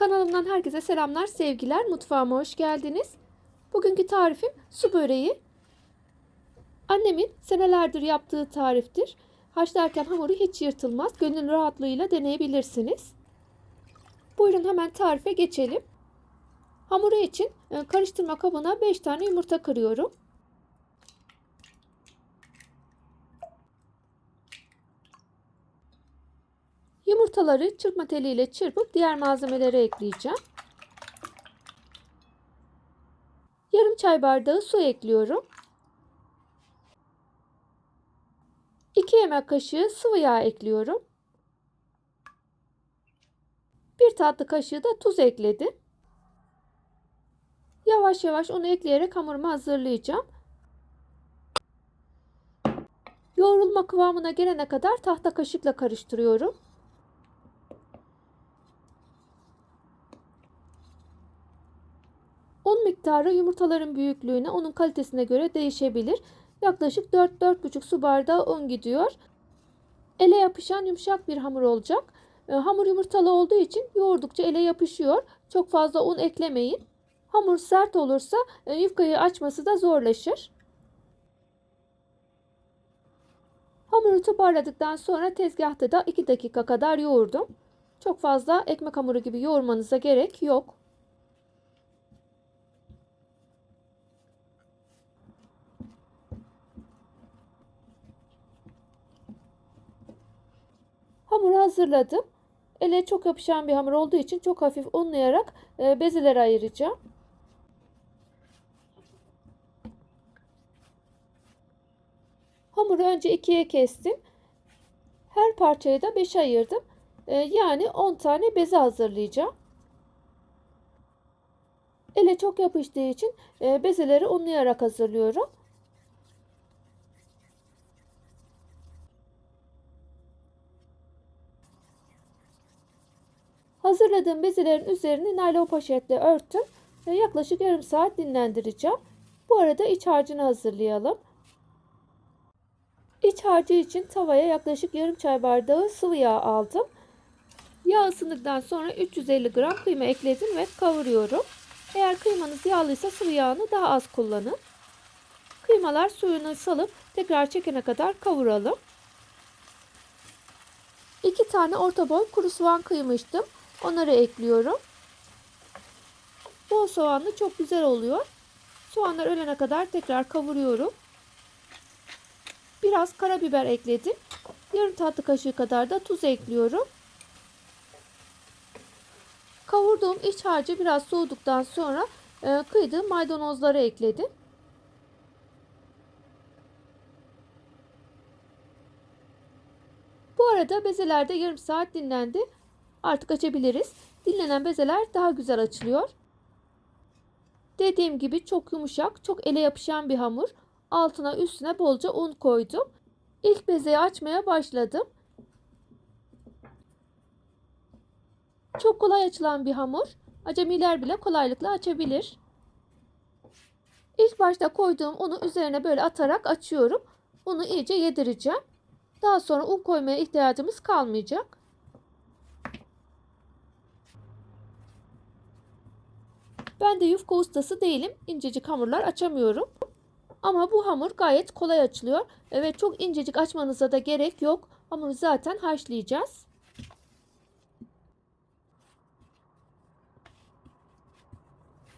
Kanalımdan herkese selamlar, sevgiler. Mutfağıma hoş geldiniz. Bugünkü tarifim su böreği. Annemin senelerdir yaptığı tariftir. Haşlarken hamuru hiç yırtılmaz. Gönül rahatlığıyla deneyebilirsiniz. Buyurun hemen tarife geçelim. Hamuru için e, karıştırma kabına 5 tane yumurta kırıyorum. Yumurtaları çırpma teliyle çırpıp diğer malzemelere ekleyeceğim. Yarım çay bardağı su ekliyorum. 2 yemek kaşığı sıvı yağ ekliyorum. 1 tatlı kaşığı da tuz ekledim. Yavaş yavaş onu ekleyerek hamurumu hazırlayacağım. Yoğrulma kıvamına gelene kadar tahta kaşıkla karıştırıyorum. Un miktarı yumurtaların büyüklüğüne, onun kalitesine göre değişebilir. Yaklaşık 4-4,5 su bardağı un gidiyor. Ele yapışan yumuşak bir hamur olacak. E, hamur yumurtalı olduğu için yoğurdukça ele yapışıyor. Çok fazla un eklemeyin. Hamur sert olursa e, yufkayı açması da zorlaşır. Hamuru toparladıktan sonra tezgahta da 2 dakika kadar yoğurdum. Çok fazla ekmek hamuru gibi yoğurmanıza gerek yok. Hamuru hazırladım. Ele çok yapışan bir hamur olduğu için çok hafif unlayarak e, bezelere ayıracağım. Hamuru önce ikiye kestim. Her parçayı da 5'e ayırdım. E, yani 10 tane beze hazırlayacağım. Ele çok yapıştığı için e, bezeleri unlayarak hazırlıyorum. Hazırladığım bezelerin üzerini naylon poşetle örttüm ve yaklaşık yarım saat dinlendireceğim. Bu arada iç harcını hazırlayalım. İç harcı için tavaya yaklaşık yarım çay bardağı sıvı yağ aldım. Yağ ısındıktan sonra 350 gram kıyma ekledim ve kavuruyorum. Eğer kıymanız yağlıysa sıvı yağını daha az kullanın. Kıymalar suyunu salıp tekrar çekene kadar kavuralım. 2 tane orta boy kuru soğan kıymıştım. Onları ekliyorum. Bol soğanlı çok güzel oluyor. Soğanlar ölene kadar tekrar kavuruyorum. Biraz karabiber ekledim. Yarım tatlı kaşığı kadar da tuz ekliyorum. Kavurduğum iç harcı biraz soğuduktan sonra e, kıydığım maydanozları ekledim. Bu arada bezeler de yarım saat dinlendi. Artık açabiliriz. Dinlenen bezeler daha güzel açılıyor. Dediğim gibi çok yumuşak, çok ele yapışan bir hamur. Altına üstüne bolca un koydum. İlk bezeyi açmaya başladım. Çok kolay açılan bir hamur. Acemiler bile kolaylıkla açabilir. İlk başta koyduğum unu üzerine böyle atarak açıyorum. Unu iyice yedireceğim. Daha sonra un koymaya ihtiyacımız kalmayacak. Ben de yufka ustası değilim. İncecik hamurlar açamıyorum. Ama bu hamur gayet kolay açılıyor. Evet çok incecik açmanıza da gerek yok. Hamuru zaten haşlayacağız.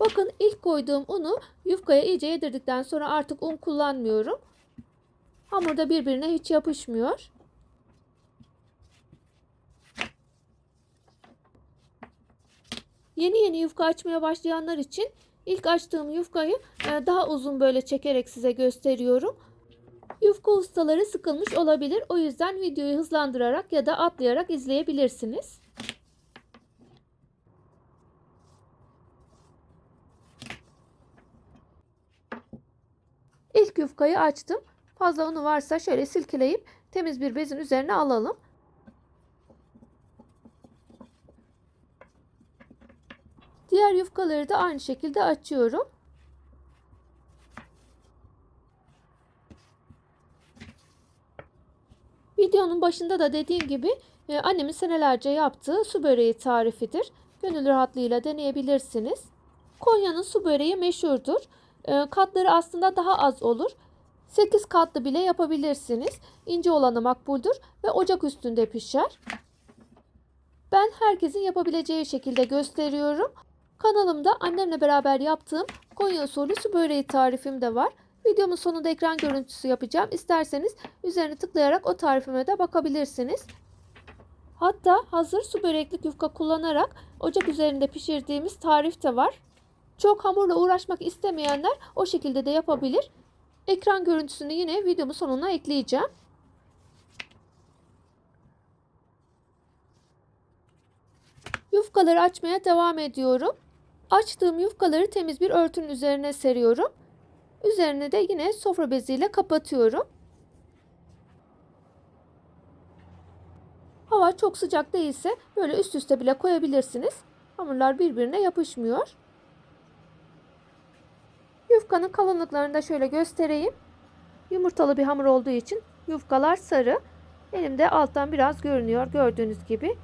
Bakın ilk koyduğum unu yufkaya iyice yedirdikten sonra artık un kullanmıyorum. Hamur da birbirine hiç yapışmıyor. Yeni yeni yufka açmaya başlayanlar için ilk açtığım yufkayı e, daha uzun böyle çekerek size gösteriyorum. Yufka ustaları sıkılmış olabilir. O yüzden videoyu hızlandırarak ya da atlayarak izleyebilirsiniz. İlk yufkayı açtım. Fazla unu varsa şöyle silkeleyip temiz bir bezin üzerine alalım. Diğer yufkaları da aynı şekilde açıyorum. Videonun başında da dediğim gibi e, annemin senelerce yaptığı su böreği tarifidir. gönül rahatlığıyla deneyebilirsiniz. Konya'nın su böreği meşhurdur. Ee, katları aslında daha az olur. 8 katlı bile yapabilirsiniz. İnce olanı makbuldür ve ocak üstünde pişer. Ben herkesin yapabileceği şekilde gösteriyorum. Kanalımda annemle beraber yaptığım Konya usulü su böreği tarifim de var. Videomun sonunda ekran görüntüsü yapacağım. İsterseniz üzerine tıklayarak o tarifime de bakabilirsiniz. Hatta hazır su böreklik yufka kullanarak ocak üzerinde pişirdiğimiz tarif de var. Çok hamurla uğraşmak istemeyenler o şekilde de yapabilir. Ekran görüntüsünü yine videomun sonuna ekleyeceğim. Yufkaları açmaya devam ediyorum. Açtığım yufkaları temiz bir örtünün üzerine seriyorum. Üzerine de yine sofra beziyle kapatıyorum. Hava çok sıcak değilse böyle üst üste bile koyabilirsiniz. Hamurlar birbirine yapışmıyor. Yufkanın kalınlıklarını da şöyle göstereyim. Yumurtalı bir hamur olduğu için yufkalar sarı. Elimde alttan biraz görünüyor gördüğünüz gibi.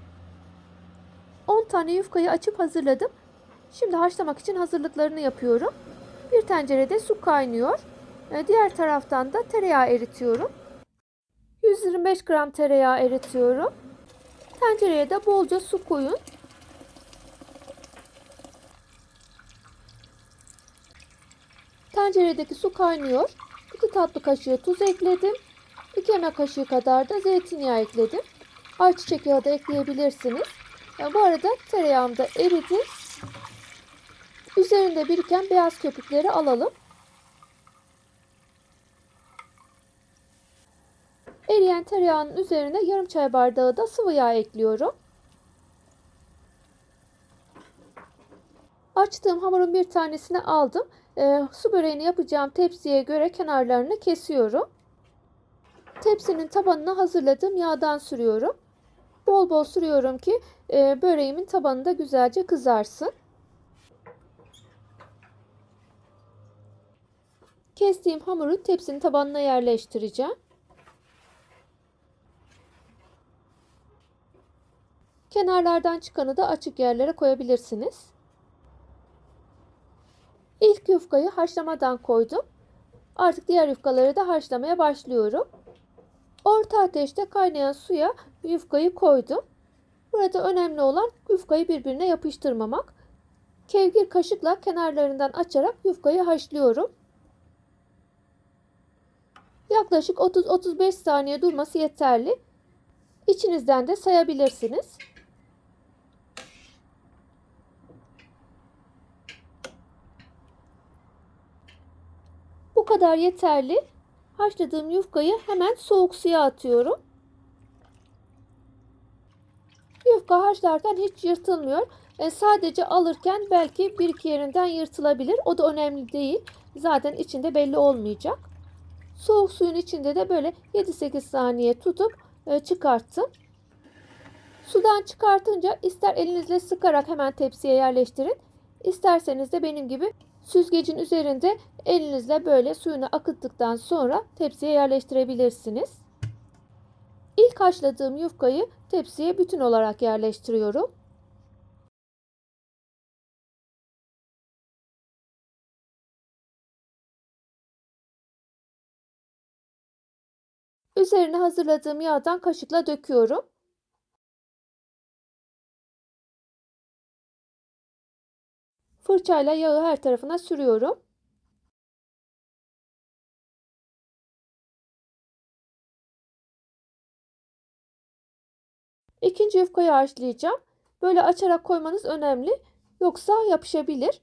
10 tane yufkayı açıp hazırladım. Şimdi haşlamak için hazırlıklarını yapıyorum. Bir tencerede su kaynıyor. Diğer taraftan da tereyağı eritiyorum. 125 gram tereyağı eritiyorum. Tencereye de bolca su koyun. Tenceredeki su kaynıyor. 2 tatlı kaşığı tuz ekledim. 2 yemek kaşığı kadar da zeytinyağı ekledim. Ayçiçek yağı da ekleyebilirsiniz. Bu arada tereyağım da eridi. Üzerinde biriken beyaz köpükleri alalım. Eriyen tereyağının üzerine yarım çay bardağı da sıvı yağ ekliyorum. Açtığım hamurun bir tanesini aldım. E, su böreğini yapacağım tepsiye göre kenarlarını kesiyorum. Tepsinin tabanına hazırladığım yağdan sürüyorum. Bol bol sürüyorum ki e, böreğimin tabanı da güzelce kızarsın. Kestiğim hamuru tepsinin tabanına yerleştireceğim. Kenarlardan çıkanı da açık yerlere koyabilirsiniz. İlk yufkayı haşlamadan koydum. Artık diğer yufkaları da haşlamaya başlıyorum. Orta ateşte kaynayan suya yufkayı koydum. Burada önemli olan yufkayı birbirine yapıştırmamak. Kevgir kaşıkla kenarlarından açarak yufkayı haşlıyorum. Yaklaşık 30-35 saniye durması yeterli. İçinizden de sayabilirsiniz. Bu kadar yeterli. Haşladığım yufkayı hemen soğuk suya atıyorum. Yufka haşlarken hiç yırtılmıyor. E, sadece alırken belki bir iki yerinden yırtılabilir. O da önemli değil. Zaten içinde belli olmayacak. Soğuk suyun içinde de böyle 7-8 saniye tutup e, çıkarttım. Sudan çıkartınca ister elinizle sıkarak hemen tepsiye yerleştirin. İsterseniz de benim gibi süzgecin üzerinde elinizle böyle suyunu akıttıktan sonra tepsiye yerleştirebilirsiniz. İlk haşladığım yufkayı tepsiye bütün olarak yerleştiriyorum. Üzerine hazırladığım yağdan kaşıkla döküyorum. Fırçayla yağı her tarafına sürüyorum. İkinci yufkayı haşlayacağım. Böyle açarak koymanız önemli. Yoksa yapışabilir.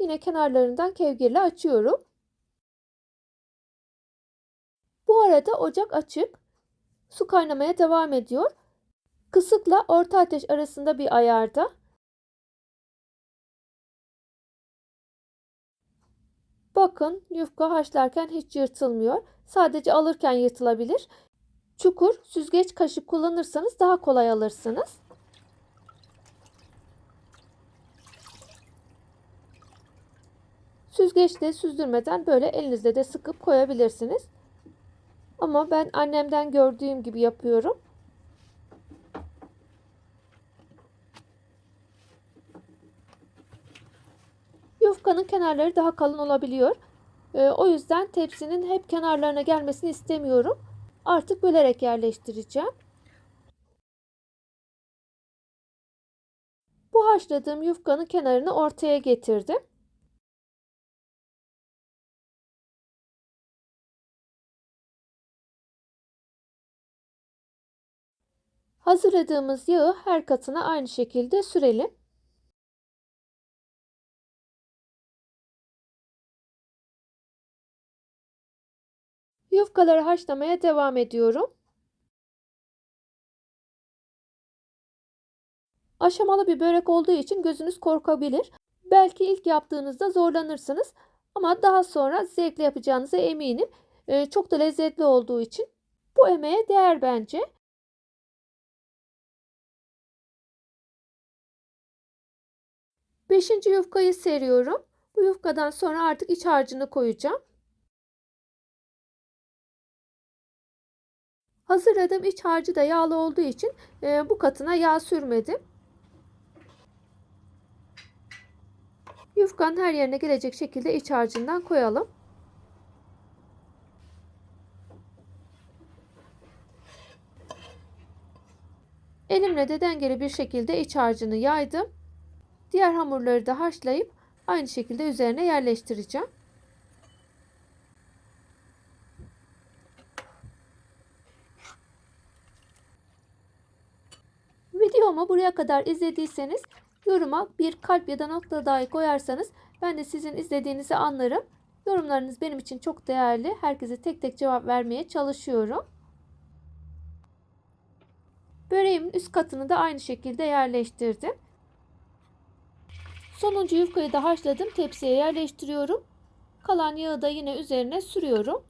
Yine kenarlarından kevgirle açıyorum. Bu arada ocak açık. Su kaynamaya devam ediyor. Kısıkla orta ateş arasında bir ayarda. Bakın yufka haşlarken hiç yırtılmıyor. Sadece alırken yırtılabilir. Çukur süzgeç kaşık kullanırsanız daha kolay alırsınız. Süzgeçte süzdürmeden böyle elinizle de sıkıp koyabilirsiniz. Ama ben annemden gördüğüm gibi yapıyorum. Yufkanın kenarları daha kalın olabiliyor. E, o yüzden tepsinin hep kenarlarına gelmesini istemiyorum. Artık bölerek yerleştireceğim. Bu haşladığım yufkanın kenarını ortaya getirdim. Hazırladığımız yağı her katına aynı şekilde sürelim. Yufkaları haşlamaya devam ediyorum. Aşamalı bir börek olduğu için gözünüz korkabilir. Belki ilk yaptığınızda zorlanırsınız ama daha sonra zevkle yapacağınıza eminim. Ee, çok da lezzetli olduğu için bu emeğe değer bence. Beşinci yufkayı seriyorum. Bu yufkadan sonra artık iç harcını koyacağım. Hazırladığım iç harcı da yağlı olduğu için e, bu katına yağ sürmedim. Yufkanın her yerine gelecek şekilde iç harcından koyalım. Elimle de dengeli bir şekilde iç harcını yaydım. Diğer hamurları da haşlayıp aynı şekilde üzerine yerleştireceğim. Videomu buraya kadar izlediyseniz yoruma bir kalp ya da nokta dahi koyarsanız ben de sizin izlediğinizi anlarım. Yorumlarınız benim için çok değerli. Herkese tek tek cevap vermeye çalışıyorum. Böreğimin üst katını da aynı şekilde yerleştirdim. Sonuncu yufkayı da haşladım. Tepsiye yerleştiriyorum. Kalan yağı da yine üzerine sürüyorum.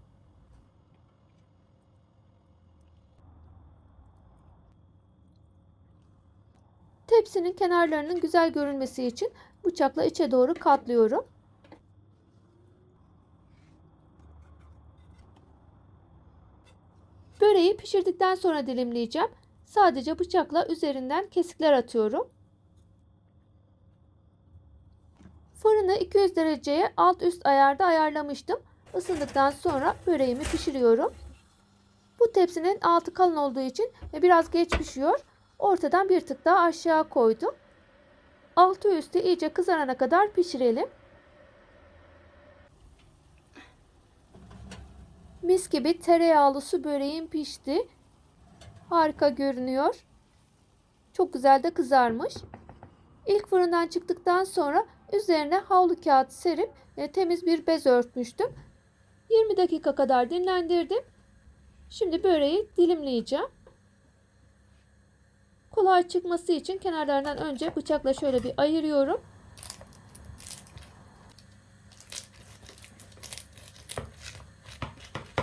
Tepsinin kenarlarının güzel görünmesi için bıçakla içe doğru katlıyorum. Böreği pişirdikten sonra dilimleyeceğim. Sadece bıçakla üzerinden kesikler atıyorum. Fırını 200 dereceye alt üst ayarda ayarlamıştım. Isındıktan sonra böreğimi pişiriyorum. Bu tepsinin altı kalın olduğu için biraz geç pişiyor. Ortadan bir tık daha aşağı koydum. Altı üstü iyice kızarana kadar pişirelim. Mis gibi tereyağlı su böreğim pişti. Harika görünüyor. Çok güzel de kızarmış. İlk fırından çıktıktan sonra üzerine havlu kağıt serip e, temiz bir bez örtmüştüm. 20 dakika kadar dinlendirdim. Şimdi böreği dilimleyeceğim. Kolay çıkması için kenarlarından önce bıçakla şöyle bir ayırıyorum.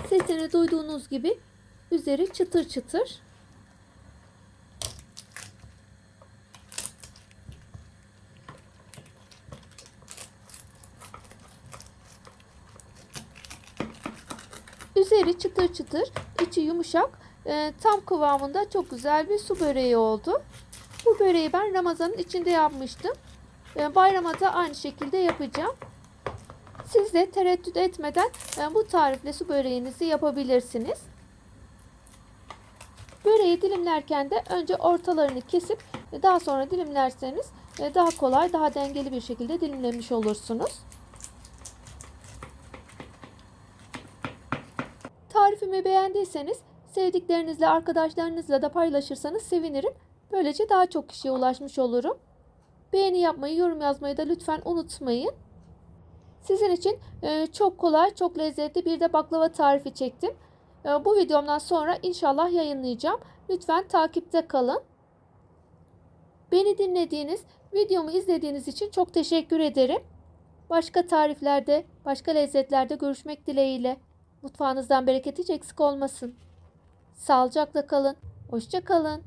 Sesini duyduğunuz gibi üzeri çıtır çıtır. Üzeri çıtır çıtır, içi yumuşak, e, tam kıvamında çok güzel bir su böreği oldu. Bu böreği ben Ramazan'ın içinde yapmıştım. E, bayrama da aynı şekilde yapacağım. Siz de tereddüt etmeden e, bu tarifle su böreğinizi yapabilirsiniz. Böreği dilimlerken de önce ortalarını kesip e, daha sonra dilimlerseniz e, daha kolay, daha dengeli bir şekilde dilimlemiş olursunuz. Tarifimi beğendiyseniz sevdiklerinizle, arkadaşlarınızla da paylaşırsanız sevinirim. Böylece daha çok kişiye ulaşmış olurum. Beğeni yapmayı, yorum yazmayı da lütfen unutmayın. Sizin için e, çok kolay, çok lezzetli bir de baklava tarifi çektim. E, bu videomdan sonra inşallah yayınlayacağım. Lütfen takipte kalın. Beni dinlediğiniz, videomu izlediğiniz için çok teşekkür ederim. Başka tariflerde, başka lezzetlerde görüşmek dileğiyle. Mutfağınızdan bereket hiç eksik olmasın. Sağlıcakla kalın. Hoşça kalın.